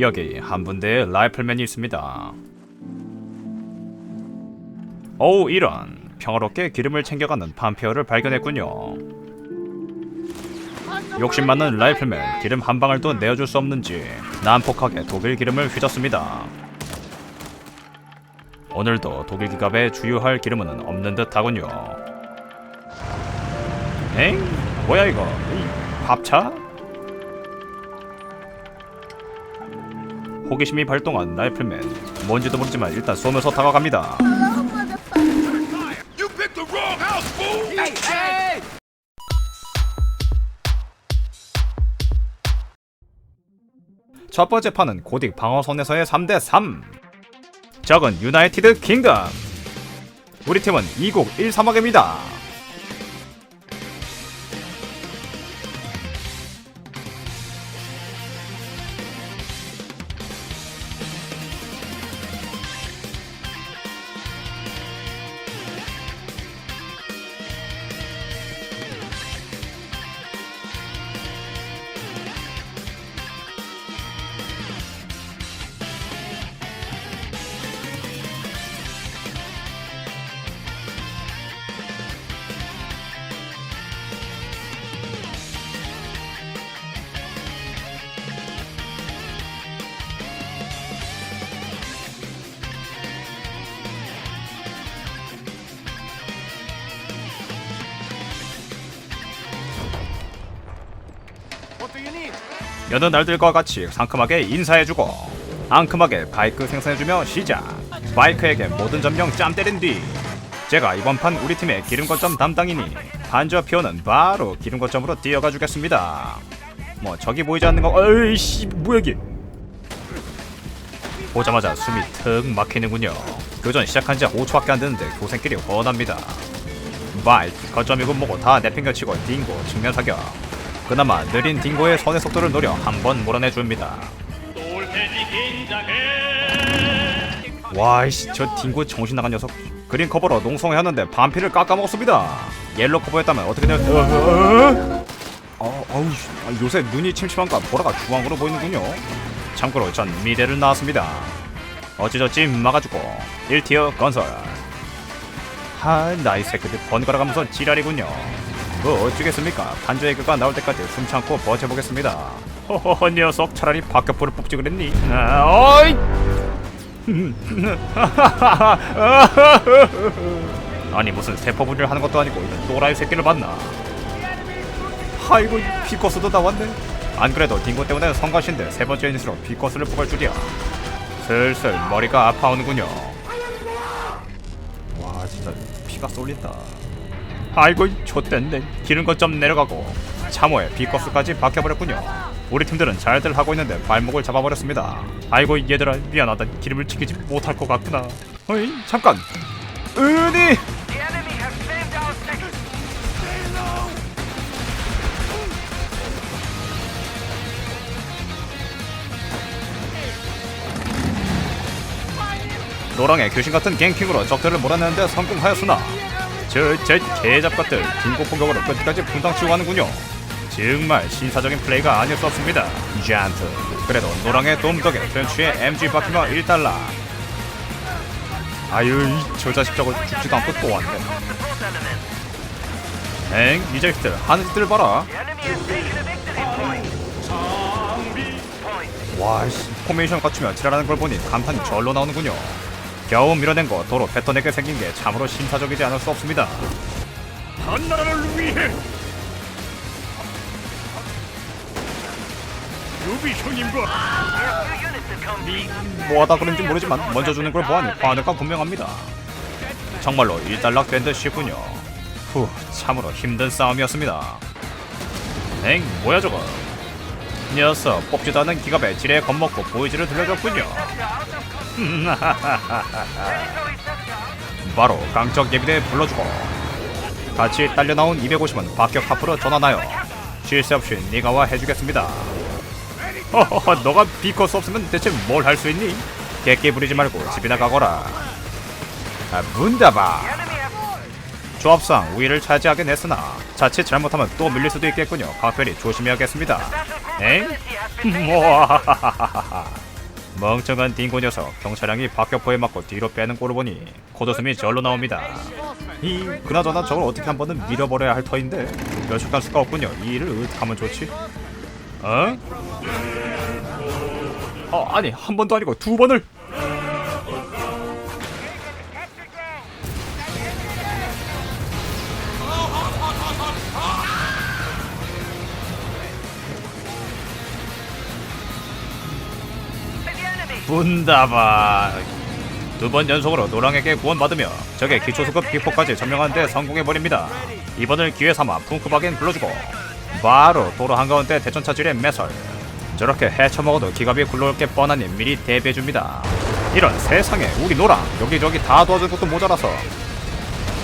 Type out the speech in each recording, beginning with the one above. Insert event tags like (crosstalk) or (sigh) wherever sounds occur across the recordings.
여기 한 분대의 라이플맨이 있습니다. 어우 이런 평화롭게 기름을 챙겨가는 판페어를 발견했군요. 욕심 많은 라이플맨 기름 한 방울도 내어줄 수 없는지 난폭하게 독일 기름을 휘젓습니다. 오늘도 독일 기갑에 주유할 기름은 없는 듯하군요. 엥? 뭐야 이거? 이 밥차? 호기심이 발동한 라이플맨 뭔지도 모르지만 일단 쏘면서 다가갑니다. 첫 번째 판은 고딕 방어선에서의 3대 3. 적은 유나이티드 킹덤. 우리 팀은 2곡 1사막입니다. 여느 날들과 같이 상큼하게 인사해주고 앙큼하게 바이크 생산해주며 시작 바이크에게 모든 점령 짬 때린 뒤 제가 이번 판 우리 팀의 기름 거점 담당이니 반저 피오는 바로 기름 거점으로 뛰어가 주겠습니다. 뭐 저기 보이지 않는 거 어이씨 뭐야 이게? 보자마자 숨이 턱 막히는군요. 교전 시작한 지 5초밖에 안 됐는데 교생끼리 훤합니다. 바이크 거점이고 뭐고 다 내팽겨치고 딩고 측면 사격 그나마 느린 딩고의 선의 속도를 노려 한 번 몰아내줍니다. 와이씨 저 딩고 정신 나간 녀석 그린 커버로 농성해왔는데 반피를 깎아먹었습니다. 옐로 커버였다면 어떻게 될? 어, 어, 어, 씨, 아, 요새 눈이 침침한가 보라가 주황으로 보이는군요. 참고로 전 미래를 나왔습니다. 어찌저찌 막아주고 1티어 건설. 하 나이 새끼들 번갈아가면서 지랄이군요. 뭐 어쩌겠습니까? 반주의 그가 나올 때까지 숨 참고 버텨보겠습니다. 허허허 녀석 차라리 박격포를 뽑지 그랬니? 아, 어이! (laughs) 아니 무슨 세포분리를 하는 것도 아니고 이런 또라이 새끼를 봤나? 아이고 피커스도 나왔네. 안 그래도 딩고 때문에 성가신데 세 번째 인수로 피커스를 뽑을 줄이야. 슬슬 머리가 아파오는군요. 와 진짜 피가 쏠린다. 아이고 좆됐네 기름 거점 내려가고 참호에 비커스까지 박혀버렸군요. 우리 팀들은 잘들 하고 있는데 발목을 잡아버렸습니다. 아이고 얘들아 미안하다. 기름을 지키지 못할 것 같구나. 어이 잠깐. 은희! 노랑의 귀신 같은 갱킹으로 적들을 몰아내는데 성공하였으나 저제 개잡것들 딩고 공격으로 끝까지 분당 치고 가는군요. 정말 신사적인 플레이가 없습니다. 잔트. 그래도 노랑의 도움 덕에 벤츠에 MG 박히며 1달러. 아유 이저 자식 저거 죽지도 않고 또 왔네. 엥? 이 자식들 하는 짓들 봐라. 와씨 포메이션 갖추며 지랄하는 걸 보니 감탄이 절로 나오는군요. 겨우 밀어낸 거 도로 패턴에게 생긴 게 참으로 신사적이지 않을 수 없습니다. 한나라를 위해! 유비 형님과 뭐하다 그런지 모르지만 먼저 주는 걸 보아니 화내가 분명합니다. 정말로 일단락된 듯 싶군요. 후, 참으로 힘든 싸움이었습니다. 엥, 뭐야 저거? 녀석 뽑지도 않은 기갑에 지레 겁먹고 보이지를 들려줬군요. (laughs) 바로 강적 예비대 불러주고 같이 딸려 나온 250은 박격 하프로 전환하여 쉴 새 없이 네가 와 해주겠습니다. 허허허 너가 비커스 없으면 대체 뭘 할 수 있니? 객기 부리지 말고 집이나 가거라. 아, 문 닫아. 조합상 우위를 차지하긴 했으나 자칫 잘못하면 또 밀릴 수도 있겠군요. 각별히 조심해야겠습니다. 엥? (laughs) 뭐하하하하하. 멍청한 딩고 녀석 경찰량이 박격포에 맞고 뒤로 빼는 꼴을 보니 코드숨이 절로 나옵니다 이 그나저나 저걸 어떻게 한 번은 밀어버려야 할 터인데 면식할 수가 없군요 이 일을 어떻게 하면 좋지? 어? 어 아니 한 번도 아니고 두 번을 분다바 두번 연속으로 노랑에게 구원받으며 적의 기초수급 기포까지 점령하는 데 성공해버립니다. 이번을 기회 삼아 쿵크바겐 불러주고 바로 도로 한가운데 대전차질의 매설. 저렇게 헤쳐먹어도 기갑이 굴러올 게 뻔하니 미리 대비해줍니다. 이런 세상에 우리 노랑 여기저기 다 도와줄 것도 모자라서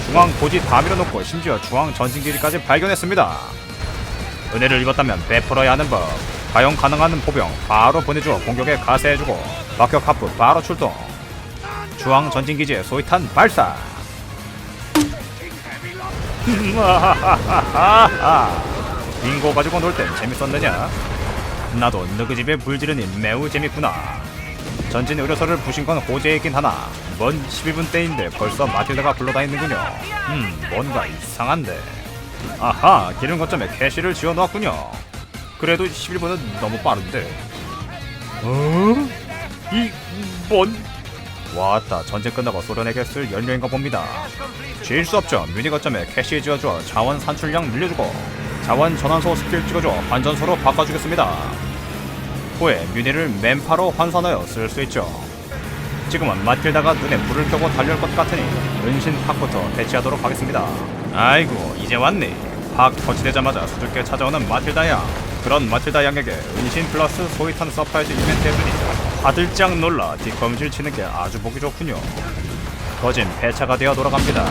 중앙 고지 다 밀어놓고 심지어 중앙 전진기지까지 발견했습니다. 은혜를 입었다면 베풀어야 하는 법 가용 가능한 포병 바로 보내주어 공격에 가세해주고 박격 하프 바로 출동. 중앙 전진기지에 소위탄 발사. (laughs) 빙고 가지고 놀 땐 재밌었느냐? 나도 너그 집에 불지르니 매우 재밌구나. 전진 의료소를 부신 건 호재이긴 하나 먼 11분 때인데 벌써 마틸다가 불러다니는군요. 음 뭔가 이상한데. 아하 기름 거점에 캐시를 지어놓았군요 그래도 11분은 너무 빠른데. 어? 이... 뭔... 왔다. 전쟁 끝나고 소련에게 쓸 연료인가 봅니다. 질수 없죠. 뮤니 거점에 캐시 지어주어 자원 산출량 늘려주고 자원 전환소 스킬 찍어줘. 환전소로 바꿔주겠습니다. 후에 뮤니를 맨파로 환산하여 쓸 수 있죠. 지금은 마틸다가 눈에 불을 켜고 달려올 것 같으니 은신 팍부터 대치하도록 하겠습니다. 아이고 이제 왔네. 팍 터치되자마자 수줍게 찾아오는 마틸다야 그런 마틸다 양에게 은신 플러스 소위탄 서프라이즈 이벤트 해주니 화들짝 놀라 뒷검질 치는 게 아주 보기 좋군요 거진 폐차가 되어 돌아갑니다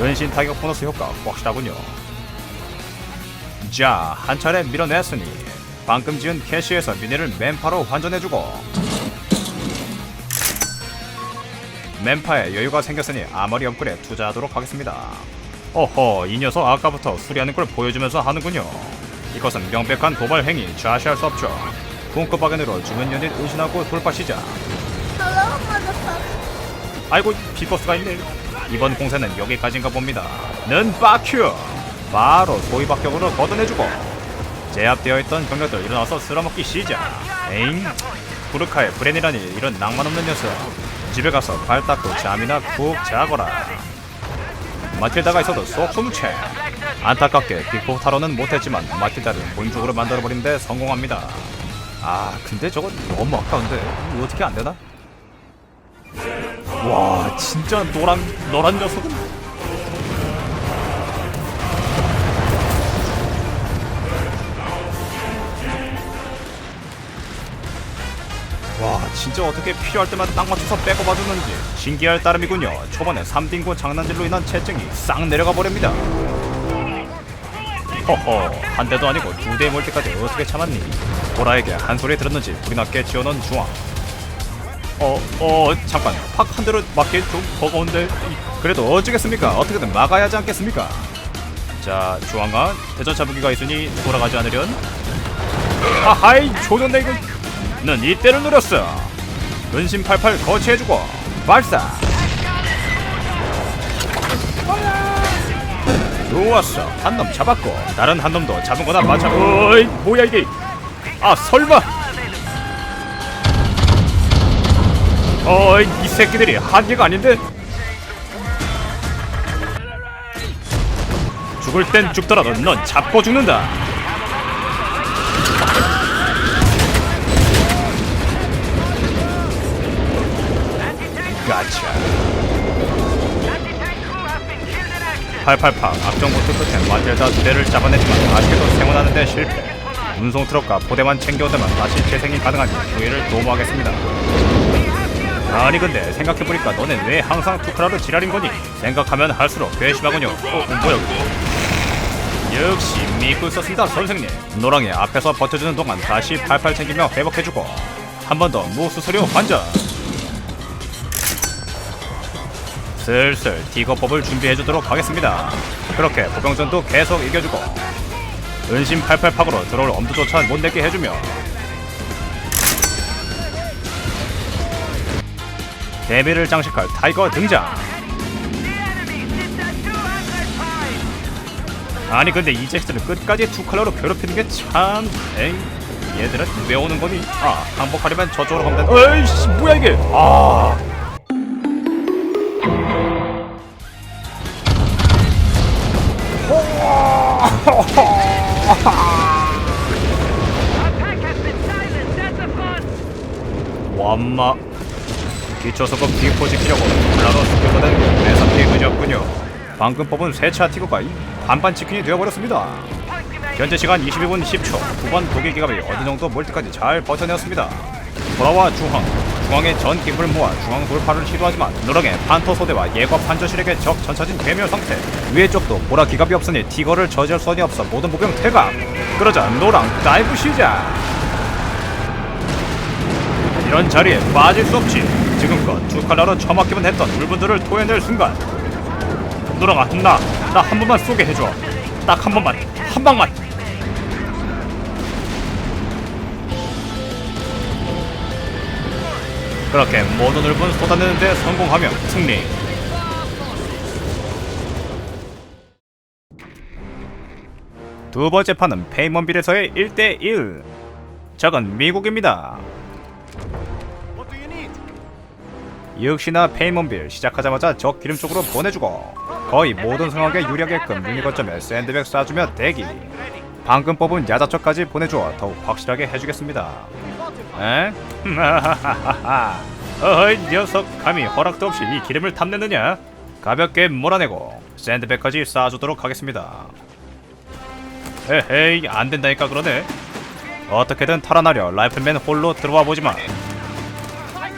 은신 타격 보너스 효과 확실하군요 자, 한 차례 밀어냈으니 방금 지은 캐시에서 미네를 맨파로 환전해주고 맨파에 여유가 생겼으니 아머리 업글에 투자하도록 하겠습니다. 어허, 이 녀석 아까부터 수리하는 걸 보여주면서 하는군요. 이것은 명백한 도발 행위, 좌시할 수 없죠. 쿵크바겐으로 주변 연인 의신하고 돌파 시작. 아이고 비버스가 있네. 이번 공세는 여기까지인가 봅니다. 는 빠큐 바로 소위 박격으로 걷어내주고 제압되어 있던 병력들 일어나서 쓸어먹기 시작. 에잉? 부르카의 브렌이라니 이런 낭만 없는 녀석. 집에 가서 발 닦고 잠이나 푹 자거라. 마틸다가 있어도 쏙 소무채 안타깝게 빅포타로는 못했지만 마틸다를 본죽으로 만들어버린데 성공합니다. 아 근데 저건 너무 아까운데 이거 어떻게 안되나? 와 진짜 노란 노란 녀석은? 와 진짜 어떻게 필요할 때마다 딱 맞춰서 빼고 봐주는지 신기할 따름이군요. 초반에 3딩고 장난질로 인한 채증이 싹 내려가 버립니다 허허 한 대도 아니고 두 대의 멀티까지 어떻게 참았니 보라에게 한 소리 들었는지 불이 났게 지어놓은 중앙 어, 어, 잠깐. 팍 한 대로 맞기 좀 버거운데. 그래도 어쩌겠습니까? 어떻게든 막아야 하지 않겠습니까? 자, 중앙간 대전차 무기가 있으니 돌아가지 않으련. 하하이, 조졌네 이거. 는 이때를 노렸어. 은신 팔팔 거치해주고 발사. 좋았어. 한 놈 잡았고 다른 한 놈도 잡은 거나 마찬. 어이, 뭐야 이게? 아, 설마. 어, 이 새끼들이 한계가 아닌데? 죽을 땐 죽더라도 넌 잡고 죽는다. 가차. 888 악정보트 끝에 마틸다 두 대를 잡아냈지만 아쉽게도 생존하는 데 실패. 운송 트럭과 포대만 챙겨오다면 다시 재생이 가능하니 후회를 도모하겠습니다. 아니 근데 생각해보니까 너네 왜 항상 투크라로 지랄인 거니? 생각하면 할수록 괘씸하군요 어, 어 뭐야 이거 역시 믿고 있었습니다 선생님 노랑이 앞에서 버텨주는 동안 다시 팔팔 챙기며 회복해주고 한 번 더 무수수료 환전 슬슬 디거법을 준비해주도록 하겠습니다. 그렇게 보병전도 계속 이겨주고 은신 팔팔팍으로 들어올 엄두조차 못 내게 해주며 데뷔를 장식할 타이거 등장. 아니 근데 이 잭스는 끝까지 두 컬러로 괴롭히는 게참 에이 얘들은 왜 오는 거니? 아 항복하려면 저쪽으로 가면 된다 에이씨 뭐야 이게? 아 완마. 기초소금 비포 지키려고 콜라로 숨겨보는 매사피의 그지였군요. 방금 뽑은 세차 티그가 이 반반 치킨이 되어버렸습니다. 현재 시간 22분 10초. 후반 독일 기갑이 어느 정도 몰 때까지 잘 버텨내었습니다. 돌아와 중앙 중앙에 전 기물을 모아 중앙 돌파를 시도하지만 누렁의 판터 소대와 예과 판저실에게 적 전차진 괴멸 상태 위에 쪽도 보라 기갑이 없으니 티거를 저지할 수이 없어 모든 보병 퇴각 그러자 노랑 다이브 시작 이런 자리에 빠질 수 없지. 지금껏 두 칼라로 처맞기만 했던 물분들을 토해낼 순간. 누렁아, 나, 나 한 번만 쏘게 해줘. 딱 한 번만, 한 방만. 그렇게 모든 울분 쏟아내는데 성공하면 승리. 두 번째 판은 페이먼빌에서의 1대1. 적은 미국입니다. 역시나 페이먼빌 시작하자마자 적 기름 쪽으로 보내주고 거의 모든 상황에 유리하게끔 유니 거점에 샌드백 쏴주며 대기 방금 뽑은 야자척까지 보내주어 더욱 확실하게 해주겠습니다 에? (laughs) 어허이 녀석 감히 허락도 없이 이 기름을 탐내느냐 가볍게 몰아내고 샌드백까지 쏴주도록 하겠습니다 에헤이 안 된다니까 그러네 어떻게든 탈환하려 라이플맨 홀로 들어와 보지만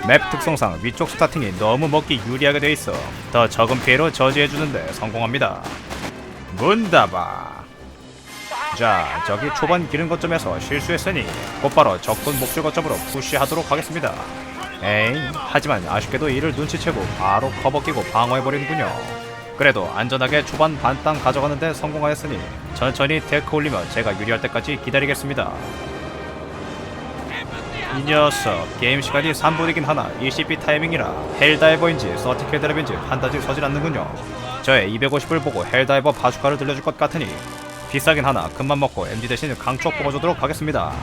맵 특성상 위쪽 스타팅이 너무 먹기 유리하게 돼 있어 더 적은 피해로 저지해주는데 성공합니다. 문 닫아. 자, 저기 초반 기름 거점에서 실수했으니 곧바로 적군 목줄 거점으로 푸시하도록 하겠습니다. 에이, 하지만 아쉽게도 이를 눈치채고 바로 커버 끼고 방어해버리는군요. 그래도 안전하게 초반 반땅 가져가는데 성공하였으니 천천히 데크 올리며 제가 유리할 때까지 기다리겠습니다. 이 녀석 게임 시간이 3분이긴 하나 ECP 타이밍이라 헬다이버인지 서티켈 드랍인지 판단지 서질 않는군요 저의 250을 보고 헬다이버 바주카를 들려줄 것 같으니 비싸긴 하나 금만 먹고 MG 대신 강척 뽑아주도록 하겠습니다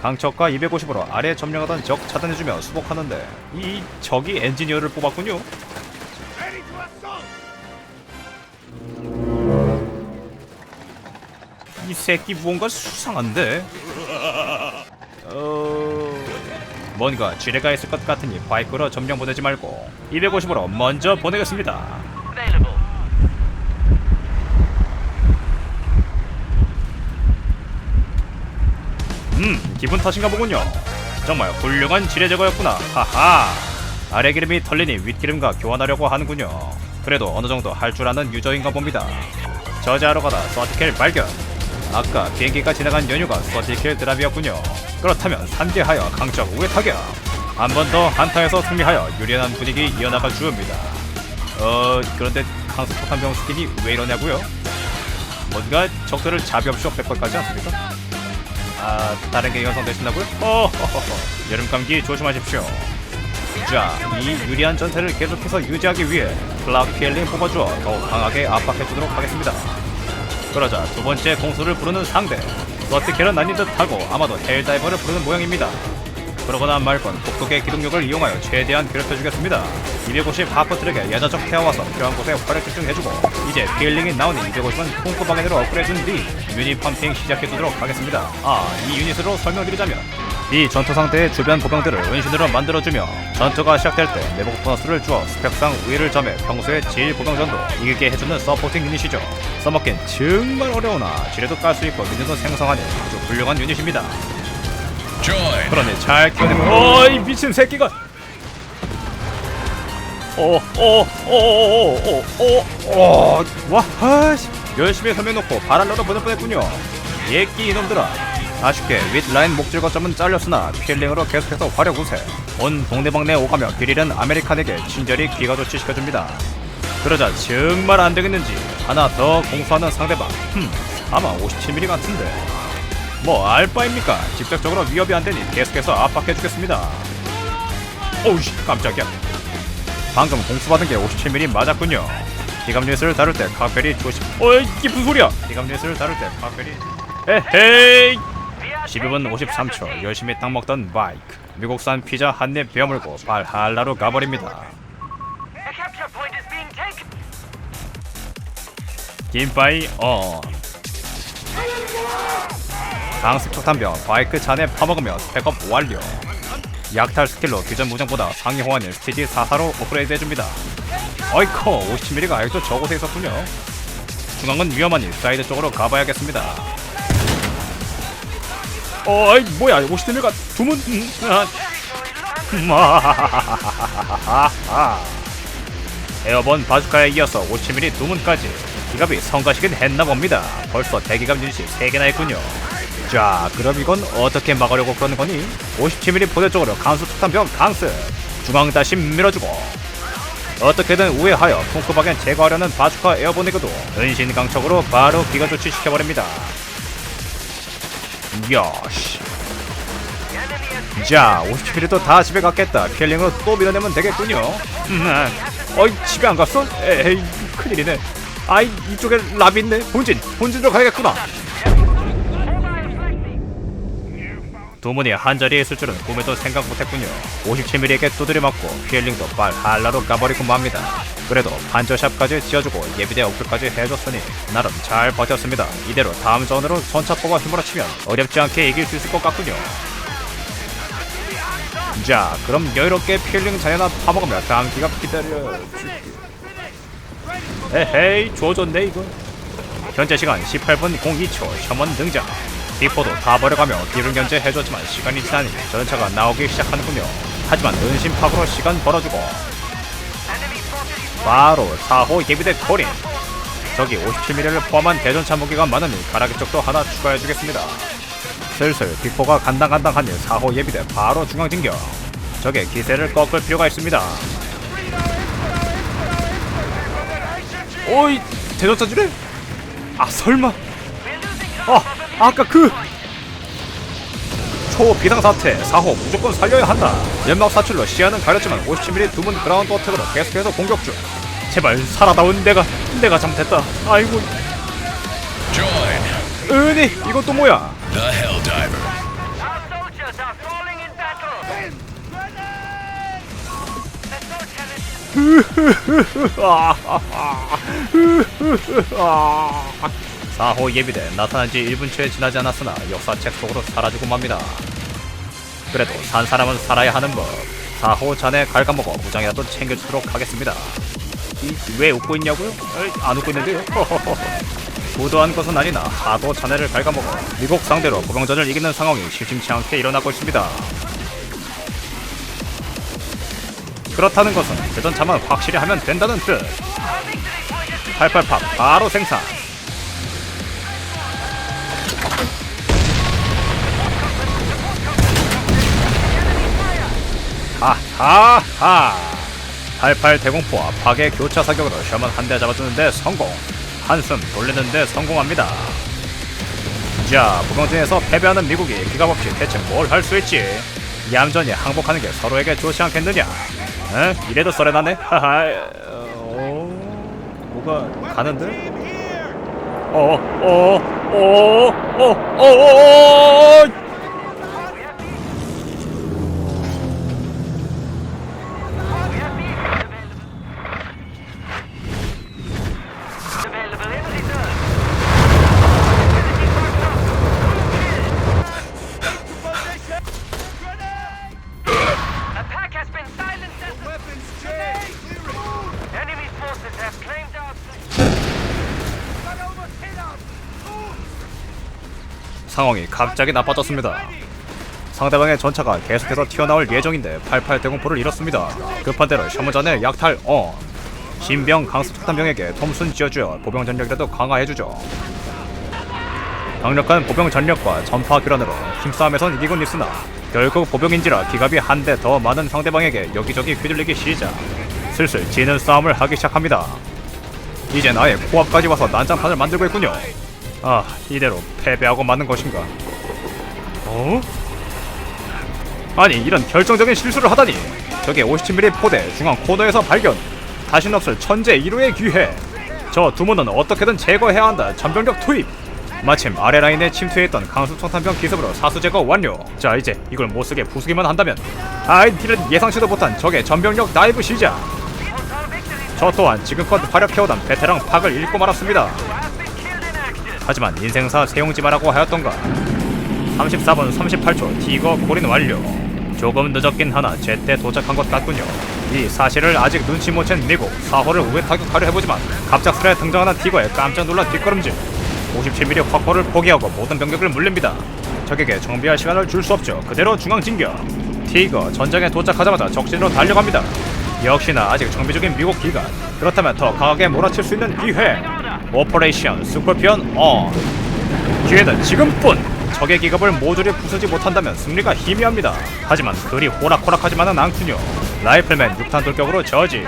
강척과 250으로 아래 점령하던 적 차단해주며 수복하는데 이 적이 엔지니어를 뽑았군요! 이 새끼 무언가 수상한데? 어... 뭔가 지뢰가 있을 것 같으니 바이크로 점령 보내지 말고 250으로 먼저 보내겠습니다. 음, 기분 탓인가 보군요. 정말 훌륭한 지뢰 제거였구나. 하하. 아래 기름이 털리니 윗기름과 교환하려고 하는군요. 그래도 어느 정도 할 줄 아는 유저인가 봅니다. 저지하러 가다 서티켈 발견. 아까 비행기가 지나간 연유가 서티켈 드랍이었군요. 그렇다면 산계하여 강적 우회 타격. 한 번 더 한타에서 승리하여 유리한 분위기 이어나가 주옵니다. 어 그런데 강수폭탄 병 스킨이 왜 이러냐고요? 뭔가 적들을 자비 없이 같지 않습니까? 아 다른 게 연상되신다고요? 어허허허 여름 감기 조심하십시오. 자, 이 유리한 전세를 계속해서 유지하기 위해 켈링 뽑아주어 더욱 강하게 압박해주도록 하겠습니다. 그러자 두 번째 공수를 부르는 상대 서티켈은 난이 듯하고 아마도 헬다이버를 부르는 모양입니다. 그러거나 말건 독독의 기동력을 이용하여 최대한 괴롭혀주겠습니다. 250 하퍼트랙에 야자적 태워와서 필요한 곳에 활약 집중해주고 이제 필링이 나오니 250은 콩쿠 방해대로 업그레이드준 뒤 유닛 펌핑 시작해두도록 하겠습니다. 아, 이 유닛으로 설명드리자면 이 전투 상대의 주변 보병들을 은신으로 만들어주며 전투가 시작될 때 내복 보너스를 주어 스펙상 우위를 점해 평소의 질 보병전도 이기게 해주는 서포팅 유닛이죠. 써먹긴 정말 어려우나 지뢰도 깔 수 있고 민능도 생성하니 아주 훌륭한 유닛입니다. Join! 그러네 잘 키워내면 어이 미친 새끼가. 어어어어어어어와 하씨. 열심히 설명놓고 바랄러로 보낼 뻔했군요. 예끼 이놈들아. 아쉽게 윗라인 목줄 거점은 잘렸으나 필링으로 계속해서 화력 우세. 온 동네방네 오가며 비릴은 아메리칸에게 친절히 기가 조치 시켜줍니다. 그러자 정말 안되겠는지 하나 더 공수하는 상대방. 흠 아마 57mm 같은데 뭐 알바입니까? 직접적으로 위협이 안 되니 계속해서 압박해 주겠습니다. 오우씨 깜짝이야 방금 공수받은 게 57mm 맞았군요 기갑닛을 다룰 때 각별이 조심 어이 무슨 소리야 기갑닛을 다룰 때 각별이 에헤이 12분 53초 열심히 땅 먹던 바이크 미국산 피자 한 입 베어물고 가버립니다 is being taken. 김바이 어 강습 촉탄병 바이크 잔에 파먹으며 스펙업 완료 약탈 스킬로 기존 무장보다 상위 호환을 스티지 4사로 업그레이드 해줍니다 어이커 57mm가 아직도 저곳에 있었군요 중앙은 위험하니 사이드 쪽으로 가봐야겠습니다 어이 뭐야 57mm가 주문 음, 아. (laughs) 에어본 바주카에 이어서 57mm 두문까지 기갑이 성가시긴 했나 봅니다. 벌써 대기갑 유닛이 3개나 있군요. 자, 그럼 이건 어떻게 막으려고 그러는 거니? 57mm 포대 쪽으로 강수 폭탄병 강스 중앙 다시 밀어주고 어떻게든 우회하여 콩쿠박엔 제거하려는 바주카 에어본에게도 은신 강척으로 바로 기가 조치시켜버립니다. 야씨. 자, 57mm도 다 집에 갔겠다. 필링으로 또 밀어내면 되겠군요. 음, 아. 어이, 집에 안 갔어? 에이, 큰일이네. 아이, 이쪽에 랍 있네. 본진, 본진으로 가야겠구나. 도문이 한 자리에 있을 줄은 꿈에도 생각 못했군요. 57mm에게 두드려 맞고 휘엘링도 빨 할라로 가버리고 맙니다. 그래도 반저샵까지 지어주고 예비대 업글까지 해줬으니 나름 잘 버텼습니다. 이대로 다음 전으로 뽑아 힘으로 치면 어렵지 않게 이길 수 있을 것 같군요. 자, 그럼 여유롭게 필링 자연아 파먹으며 다음 기가 기다려. 에헤이, 조졌네 이거. 현재 시간 18분 02초 셔먼 등장. 디포도 다 버려가며 기름 견제 해줬지만 시간이 지나니 전차가 나오기 시작하는군요. 하지만 은신팍으로 시간 벌어주고 바로 4호 예비대 코린. 저기 57mm를 포함한 대전차 무기가 많으니 가라기 쪽도 하나 추가해주겠습니다. 슬슬 빅포가 간당간당하니 4호 예비대 바로 중앙 진격 적의 기세를 꺾을 필요가 있습니다 오이 대전차주래? 아 설마 아 아까 그 초비상사태 4호 무조건 살려야 한다. 연막 사출로 시야는 가렸지만 57mm 두문 그라운드 어택으로 계속해서 공격 중. 제발 살아다운 내가 내가 잘못했다. 아이고. Join. 은희 이건 또 뭐야 the Helldiver. Our soldiers are falling in battle. The soldier is 4호 예비대 나타난 지 1분 채 지나지 않았으나 역사책 속으로 사라지고 맙니다. 그래도 산 사람은 살아야 하는 법. 4호 잔에 갉아먹어 무장이라도 챙겨주도록 하겠습니다. 이, 왜 웃고 있냐고요? 안 웃고 있는데요? (laughs) 부도한 것은 아니나 하도 잔해를 갉아먹어 미국 상대로 보병전을 이기는 상황이 심심치 않게 일어나고 있습니다. 그렇다는 것은 대전차만 확실히 하면 된다는 뜻. 88팝 바로 생산. 하하하 88 대공포와 파괴 교차 사격으로 셔먼 한 대 잡아주는데 성공 한숨 돌리는데 성공합니다 자 무병전에서 패배하는 미국이 기가 없이 대체 뭘 할 수 있지 얌전히 항복하는 게 서로에게 좋지 않겠느냐 에? 이래도 썰어나네 하하 어... 뭐가 가는데? 어, 어어어어어어 상황이 갑자기 나빠졌습니다. 상대방의 전차가 계속해서 튀어나올 예정인데 88 대공포를 잃었습니다. 급한 대로 셔머전의 약탈 어 신병 강수 특단병에게 톰순 지어주어 보병 전력이라도 강화해주죠. 강력한 보병 전력과 전파 교란으로 힘싸움에선 이기곤 있으나 결국 보병인지라 기갑이 한 대 더 많은 상대방에게 여기저기 휘둘리기 시작. 슬슬 지는 싸움을 하기 시작합니다. 이젠 아예 코앞까지 와서 난장판을 만들고 있군요. 아, 이대로 패배하고 마는 것인가? 어? 아니, 이런 결정적인 실수를 하다니. 적의 57mm 포대 중앙 코너에서 발견. 다신 없을 천재 1호의 기회. 저 두문은 어떻게든 제거해야 한다. 전병력 투입. 마침 아래 라인에 침투해있던 강수 청탄병 기습으로 사수 제거 완료. 자 이제 이걸 못쓰게 부수기만 한다면. 아이들은 예상치도 못한 적의 전병력 다이브 시작. 저 또한 지금껏 활약해오던 베테랑 팍을 잃고 말았습니다 하지만 인생사 세용지 마라고 하였던가 34분 38초 티거 골인 완료. 조금 늦었긴 하나 제때 도착한 것 같군요. 이 사실을 아직 눈치 못 챈 미국 4호를 우회 타격하려 해보지만 갑작스레 등장하는 티거에 깜짝 놀란 뒷걸음질. 57mm 확보를 포기하고 모든 병력을 물립니다. 적에게 정비할 시간을 줄 수 없죠. 그대로 중앙 진격. 티거 전장에 도착하자마자 적진으로 달려갑니다. 역시나 아직 정비 중인 미국 기관. 그렇다면 더 강하게 몰아칠 수 있는 기회 오퍼레이션 스코피언 온 기회는 지금뿐 적의 기갑을 모조리 부수지 못한다면 승리가 희미합니다. 하지만 그리 호락호락하지만은 않군요. 라이플맨 6탄 돌격으로 저지.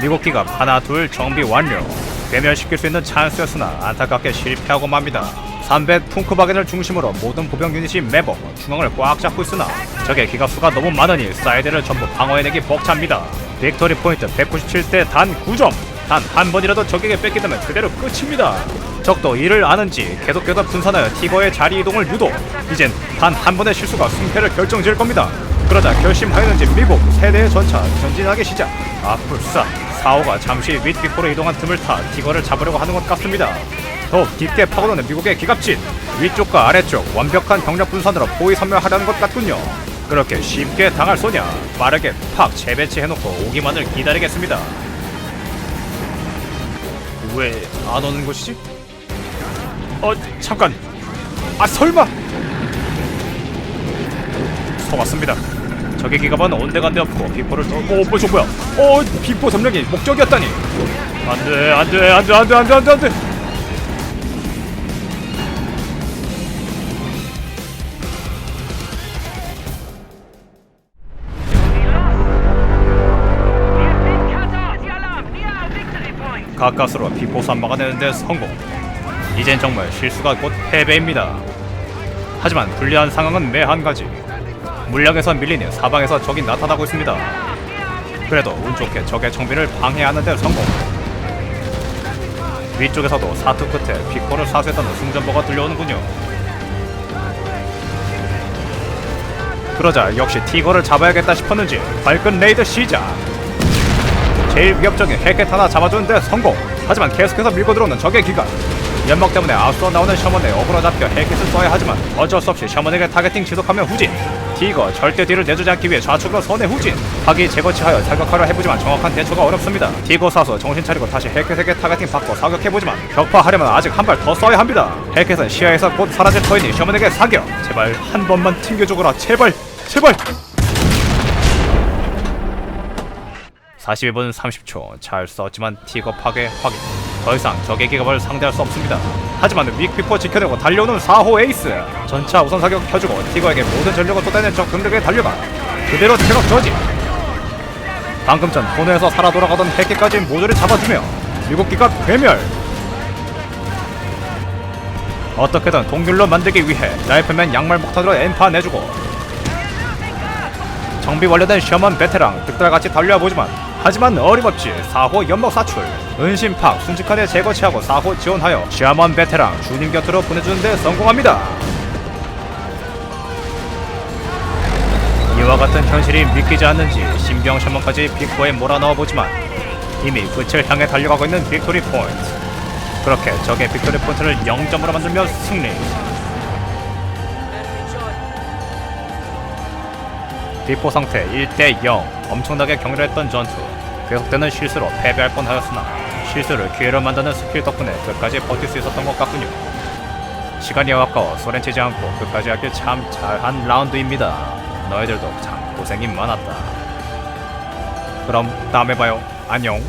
미국 기갑 하나 둘 정비 완료. 괴멸시킬 수 있는 찬스였으나 안타깝게 실패하고 맙니다. 300 퉁크바겐을 중심으로 모든 보병 유닛이 매복 중앙을 꽉 잡고 있으나 적의 기갑수가 너무 많으니 사이드를 전부 방어해내기 벅찹니다. 빅토리 포인트 197대 단 9점 단 한 번이라도 적에게 뺏기다면 그대로 끝입니다. 적도 이를 아는지 계속해서 분산하여 티거의 자리 이동을 유도. 이젠 단 한 번의 실수가 승패를 결정지을 겁니다. 그러자 결심하였는지 미국 세대의 전차 전진하기 시작. 아뿔싸 사오가 잠시 윗비코로 이동한 틈을 타 티거를 잡으려고 하는 것 같습니다. 더욱 깊게 파고드는 미국의 기갑진 위쪽과 아래쪽 완벽한 병력 분산으로 포위 섬멸하려는 것 같군요. 그렇게 쉽게 당할 소냐 빠르게 팍 재배치해놓고 오기만을 기다리겠습니다. 왜 안 오는 것이지? 어 잠깐. 아 설마! 속았습니다. 적의 기갑은 온데간데 없고 비포를 어, 어, 저 뭐야? 어 비포 점령이 목적이었다니. 안돼 안돼 안돼 안돼 안돼 안돼 안돼 가까스로 비포산 막아내는데 성공. 이젠 정말 실수가 곧 패배입니다. 하지만 불리한 상황은 매 한 가지. 물량에서 밀리니 사방에서 적이 나타나고 있습니다. 그래도 운 좋게 적의 정비를 방해하는데 성공. 위쪽에서도 사투 끝에 피코를 사수했다는 승전보가 들려오는군요. 그러자 역시 티거를 잡아야겠다 싶었는지 발끈 레이드 시작 제일 위협적인 해켓 하나 잡아주는데 성공. 하지만 계속해서 밀고 들어오는 적의 기가. 연막 때문에 앞서 나오는 셔먼에 어그로 잡혀 해켓을 써야 하지만 어쩔 수 없이 셔먼에게 타겟팅 지속하며 후진. 티거 절대 뒤를 내주지 않기 위해 좌측으로 선의 후진. 파기 재거치하여 사격하려 해보지만 정확한 대처가 어렵습니다. 티거 사수 정신 차리고 다시 해켓에게 타겟팅 받고 사격해보지만 격파하려면 아직 한 발 더 써야 합니다. 해켓은 시야에서 곧 사라질 터이니 셔먼에게 사격. 제발 한 번만 튕겨주거라. 제발! 제발 42분 30초. 잘 썼지만 파괴 확인. 더 이상 적의 기갑을 상대할 수 없습니다. 하지만 빅피퍼 지켜내고 달려오는 4호 에이스. 전차 우선 사격 켜주고 티거에게 모든 전력을 쏟아낸 적 병력에 달려가 그대로 체력 저지. 방금 전 코너에서 살아 돌아가던 해끼까지 모조리 잡아주며 미국 기갑 괴멸. 어떻게든 동률로 만들기 위해 라이프맨 양말 목탄으로 엠파 내주고. 정비 완료된 셔먼 베테랑 득달같이 달려보지만 하지만 어림없지 4호 연막 사출 은신팍 순직하게 제거치하고 4호 지원하여 셔먼 베테랑 주님 곁으로 보내주는 데 성공합니다. 이와 같은 현실이 믿기지 않는지 신병 셔먼까지 빅보에 몰아넣어보지만 이미 끝을 향해 달려가고 있는 빅토리 포인트. 그렇게 적의 빅토리 포인트를 0점으로 만들며 승리 비포 상태 1대 0 엄청나게 격렬했던 전투. 계속되는 실수로 패배할 뻔하였으나 실수를 기회로 만드는 스킬 덕분에 끝까지 버틸 수 있었던 것 같군요. 시간이 아까워 소렌 치지 않고 끝까지 하길 참 잘한 라운드입니다. 너희들도 참 고생이 많았다. 그럼 다음에 봐요. 안녕